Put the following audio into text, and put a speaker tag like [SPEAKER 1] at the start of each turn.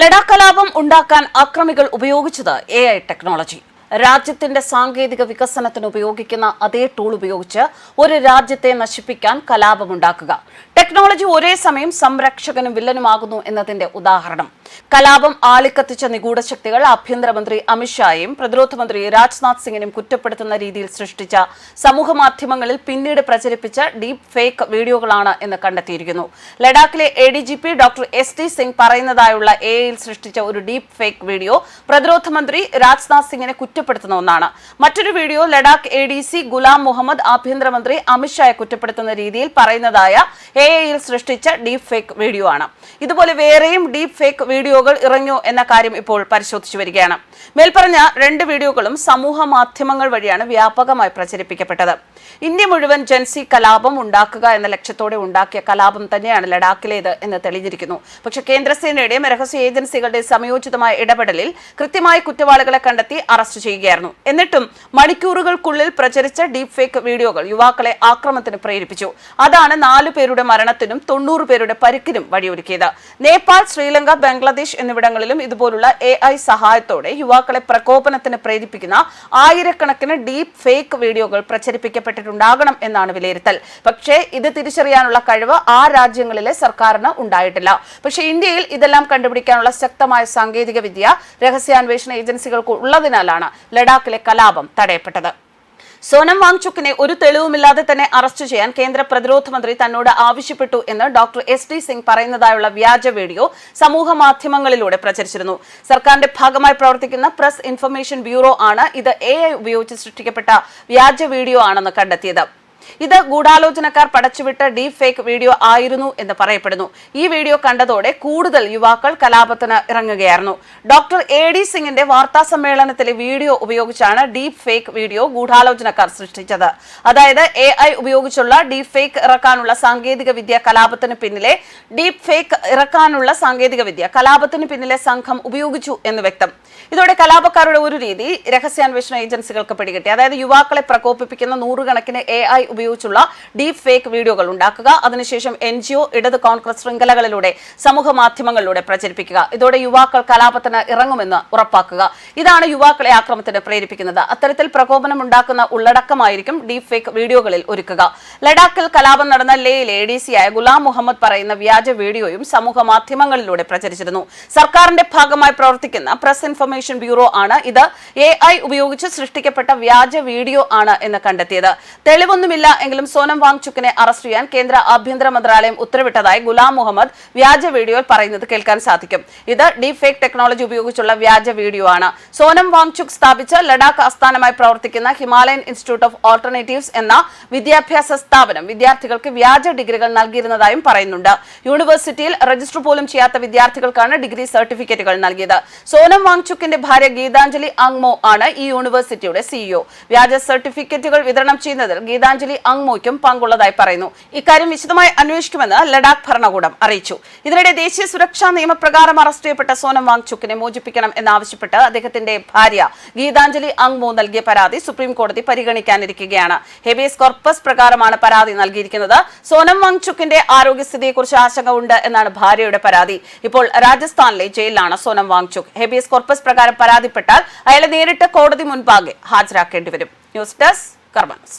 [SPEAKER 1] ലഡാക്ക് കലാപം ഉണ്ടാക്കാൻ അക്രമികൾ ഉപയോഗിച്ചത് എ ഐ ടെക്നോളജി. രാജ്യത്തിന്റെ സാങ്കേതിക വികസനത്തിന് ഉപയോഗിക്കുന്ന അതേ ടൂൾ ഉപയോഗിച്ച് ഒരു രാജ്യത്തെ നശിപ്പിക്കാൻ കലാപമുണ്ടാക്കുക. ടെക്നോളജി ഒരേ സമയം സംരക്ഷകനും വില്ലനുമാകുന്നു എന്നതിന്റെ ഉദാഹരണം. കലാപം ആളിക്കത്തിച്ച നിഗൂഢ ശക്തികൾ ആഭ്യന്തരമന്ത്രി അമിത്ഷായും പ്രതിരോധ മന്ത്രി രാജ്നാഥ് സിംഗിനും കുറ്റപ്പെടുത്തുന്ന രീതിയിൽ സൃഷ്ടിച്ച സമൂഹ മാധ്യമങ്ങളിൽ പിന്നീട് പ്രചരിപ്പിച്ച ഡീപ് ഫേക്ക് വീഡിയോകളാണ് എന്ന് കണ്ടെത്തിയിരിക്കുന്നു. ലഡാക്കിലെ A D G P doctor S T Singh പറയുന്നതായുള്ള A ഐയിൽ സൃഷ്ടിച്ച ഒരു ഡീപ് ഫേക്ക് വീഡിയോ പ്രതിരോധ മന്ത്രി രാജ്നാഥ് സിംഗിനെ കുറ്റപ്പെടുത്തുന്ന ഒന്നാണ്. മറ്റൊരു video Ladakh A D C Ghulam Muhammad ആഭ്യന്തരമന്ത്രി അമിത്ഷായെ കുറ്റപ്പെടുത്തുന്ന രീതിയിൽ പറയുന്നതായ എ ഐയിൽ സൃഷ്ടിച്ച ഡീപ് ഫേക്ക് വീഡിയോ ആണ്. ഇതുപോലെ വേറെയും ഡീപ് ഫേക്ക് വീഡിയോകൾ ഇറങ്ങിയോ എന്ന കാര്യം ഇപ്പോൾ പരിശോധിച്ചു വരികയാണ്. മേൽപ്പറഞ്ഞ രണ്ട് വീഡിയോകളും സമൂഹ മാധ്യമങ്ങൾ വഴിയാണ് വ്യാപകമായി പ്രചരിപ്പിക്കപ്പെട്ടത്. ഇന്ത്യ മുഴുവൻ ജൻസി കലാപം ഉണ്ടാക്കുക എന്ന ലക്ഷ്യത്തോടെ ഉണ്ടാക്കിയ കലാപം തന്നെയാണ് ലഡാക്കിലേത് എന്ന് തെളിഞ്ഞിരിക്കുന്നു. പക്ഷെ കേന്ദ്രസേനയുടെയും രഹസ്യ ഏജൻസികളുടെ സമയോചിതമായ ഇടപെടലിൽ കൃത്യമായി കുറ്റവാളികളെ കണ്ടെത്തി അറസ്റ്റ് ചെയ്യുകയായിരുന്നു. എന്നിട്ടും മണിക്കൂറുകൾക്കുള്ളിൽ പ്രചരിച്ച ഡീപ് ഫേക്ക് വീഡിയോകൾ യുവാക്കളെ ആക്രമത്തിന് പ്രേരിപ്പിച്ചു. അതാണ് നാലു പേരുടെ മരണത്തിനും തൊണ്ണൂറ് പേരുടെ പരിക്കിനും വഴിയൊരുക്കിയത്. നേപ്പാൾ ശ്രീലങ്ക ബംഗ്ലാദേശ് എന്നിവിടങ്ങളിലും ഇതുപോലുള്ള എ ഐ സഹായത്തോടെ യുവാക്കളെ പ്രകോപനത്തിന് പ്രേരിപ്പിക്കുന്ന ആയിരക്കണക്കിന് ഡീപ് ഫേക്ക് വീഡിയോകൾ പ്രചരിപ്പിക്കപ്പെട്ടിട്ടുണ്ടാകണം എന്നാണ് വിലയിരുത്തൽ. പക്ഷേ ഇത് തിരിച്ചറിയാനുള്ള കഴിവ് ആ രാജ്യങ്ങളിലെ സർക്കാരിന് ഉണ്ടായിട്ടില്ല. പക്ഷേ ഇന്ത്യയിൽ ഇതെല്ലാം കണ്ടുപിടിക്കാനുള്ള ശക്തമായ സാങ്കേതിക വിദ്യ രഹസ്യാന്വേഷണ ഏജൻസികൾക്ക് ഉള്ളതിനാലാണ് ലഡാക്കിലെ കലാപം തടയപ്പെട്ടത്. സോനം വാങ്ചുക്കിനെ ഒരു തെളിവുമില്ലാതെ തന്നെ അറസ്റ്റ് ചെയ്യാൻ കേന്ദ്ര പ്രതിരോധ മന്ത്രി തന്നോട് ആവശ്യപ്പെട്ടു എന്ന് ഡോക്ടർ എസ് ഡി സിംഗ് പറയുന്നതായുള്ള വ്യാജ വീഡിയോ സമൂഹ മാധ്യമങ്ങളിലൂടെ പ്രചരിച്ചിരുന്നു. സർക്കാരിന്റെ ഭാഗമായി പ്രവർത്തിക്കുന്ന പ്രസ് ഇൻഫർമേഷൻ ബ്യൂറോ ആണ് ഇത് എ ഉപയോഗിച്ച് സൃഷ്ടിക്കപ്പെട്ട വ്യാജ വീഡിയോ ആണെന്ന് കണ്ടെത്തിയത്. ഇത് ഗൂഢാലോചനക്കാർ പടച്ചുവിട്ട ഡീപ് ഫേക്ക് വീഡിയോ ആയിരുന്നു എന്ന് പറയപ്പെടുന്നു. ഈ വീഡിയോ കണ്ടതോടെ കൂടുതൽ യുവാക്കൾ കലാപത്തിന് ഇറങ്ങുകയായിരുന്നു. ഡോക്ടർ എ ഡി സിംഗിന്റെ വാർത്താ സമ്മേളനത്തിലെ വീഡിയോ ഉപയോഗിച്ചാണ് ഡീപ് ഫേക്ക് വീഡിയോ ഗൂഢാലോചനക്കാർ സൃഷ്ടിച്ചത്. അതായത് എ ഐ ഉപയോഗിച്ചുള്ള ഡീപ് ഫേക്ക് ഇറക്കാനുള്ള സാങ്കേതിക വിദ്യ കലാപത്തിന് പിന്നിലെ ഡീപ് ഫേക്ക് ഇറക്കാനുള്ള സാങ്കേതിക വിദ്യ കലാപത്തിന് പിന്നിലെ സംഘം ഉപയോഗിച്ചു എന്ന് വ്യക്തം. ഇതോടെ കലാപക്കാരുടെ ഒരു രീതി രഹസ്യാന്വേഷണ ഏജൻസികൾക്ക് പിടികിട്ടി. അതായത് യുവാക്കളെ പ്രകോപിപ്പിക്കുന്ന നൂറുകണക്കിന് എ ഐ ഉപയോഗിച്ചുള്ള ഡീപ് ഫേക്ക് വീഡിയോകൾ ഉണ്ടാക്കുക. അതിനുശേഷം എൻ ജി ഒ ഇടത് കോൺഗ്രസ് ശൃംഖലകളിലൂടെ സമൂഹ മാധ്യമങ്ങളിലൂടെ പ്രചരിപ്പിക്കുക. ഇതോടെ യുവാക്കൾ കലാപത്തിന് ഇറങ്ങുമെന്ന് ഉറപ്പാക്കുക. ഇതാണ് യുവാക്കളെ ആക്രമത്തിന് പ്രേരിപ്പിക്കുന്നത്. അത്തരത്തിൽ പ്രകോപനം ഉണ്ടാക്കുന്ന ഉള്ളടക്കമായിരിക്കും ഡീപ് ഫേക്ക് വീഡിയോകളിൽ ഒരുക്കുക. ലഡാക്കിൽ കലാപം നടന്ന ലേയിലെ എ ഡി ഗുലാം മുഹമ്മദ് പറയുന്ന വ്യാജ വീഡിയോയും സമൂഹ മാധ്യമങ്ങളിലൂടെ പ്രചരിച്ചിരുന്നു. സർക്കാരിന്റെ ഭാഗമായി പ്രവർത്തിക്കുന്ന പ്രസ് ഇൻഫർമേഷൻ ബ്യൂറോ ആണ് ഇത്. എ ഉപയോഗിച്ച് സൃഷ്ടിക്കപ്പെട്ട വ്യാജ വീഡിയോ ആണ് എന്ന് കണ്ടെത്തിയത്. തെളിവൊന്നുമില്ല എങ്കിലും സോനം വാങ്ചുക്കിനെ അറസ്റ്റ് ചെയ്യാൻ കേന്ദ്ര ആഭ്യന്തര മന്ത്രാലയം ഉത്തരവിട്ടതായി ഗുലാം മുഹമ്മദ് വ്യാജ വീഡിയോയിൽ പറയുന്നത് കേൾക്കാൻ സാധിക്കും. ഇത് ഡീപ് ഫേക്ക് ടെക്നോളജി ഉപയോഗിച്ചുള്ള വ്യാജ വീഡിയോ ആണ്. സോനം വാങ്ചുക് സ്ഥാപിച്ച ലഡാക്ക് ആസ്ഥാനമായി പ്രവർത്തിക്കുന്ന ഹിമാലയൻ ഇൻസ്റ്റിറ്റ്യൂട്ട് ഓഫ് ഓൾട്ടർനേറ്റീവ്സ് എന്ന വിദ്യാഭ്യാസ സ്ഥാപനം വിദ്യാർത്ഥികൾക്ക് വ്യാജ ഡിഗ്രികൾ നൽകിയിരുന്നതായും പറയുന്നുണ്ട്. യൂണിവേഴ്സിറ്റിയിൽ രജിസ്റ്റർ പോലും ചെയ്യാത്ത വിദ്യാർത്ഥികൾക്കാണ് ഡിഗ്രി സർട്ടിഫിക്കറ്റുകൾ നൽകിയത്. സോനം വാങ്ചുക്കിന്റെ ഭാര്യ ഗീതാഞ്ജലി അങ്മോ ആണ് ഈ യൂണിവേഴ്സിറ്റിയുടെ സിഇഒ വ്യാജ സർട്ടിഫിക്കറ്റുകൾ വിതരണം ചെയ്യുന്നതിൽ ഗീതാഞ്ജലി അങ്മോയ്ക്കും പങ്കുള്ളതായി പറയുന്നു. ഇക്കാര്യം വിശദമായി അന്വേഷിക്കുമെന്ന് ലഡാക്ക് ഭരണകൂടം അറിയിച്ചു. ഇതിനിടെ ദേശീയ സുരക്ഷാ നിയമപ്രകാരം അറസ്റ്റ് ചെയ്യപ്പെട്ട സോനം വാങ്ചുക്കിനെ മോചിപ്പിക്കണം എന്നാവശ്യപ്പെട്ട് അദ്ദേഹത്തിന്റെ ഭാര്യ ഗീതാഞ്ജലി അങ്മോ നൽകിയ പരാതി സുപ്രീം കോടതി പരിഗണിക്കാനിരിക്കുകയാണ്. ഹെബിയസ് കോർപ്പസ് പ്രകാരമാണ് പരാതി നൽകിയിരിക്കുന്നത്. സോനം വാങ്ചുക്കിന്റെ ആരോഗ്യസ്ഥിതിയെക്കുറിച്ച് ആശങ്ക ഉണ്ട് എന്നാണ് ഭാര്യയുടെ പരാതി. ഇപ്പോൾ രാജസ്ഥാനിലെ ജയിലിലാണ് സോനം വാങ്ചുക് ഹെബിയസ് കോർപ്പസ് പ്രകാരം പരാതിപ്പെട്ടാൽ അയാളെ നേരിട്ട് കോടതി മുൻപാകെ ഹാജരാക്കേണ്ടി വരും. News desk കർമ്മൻസ്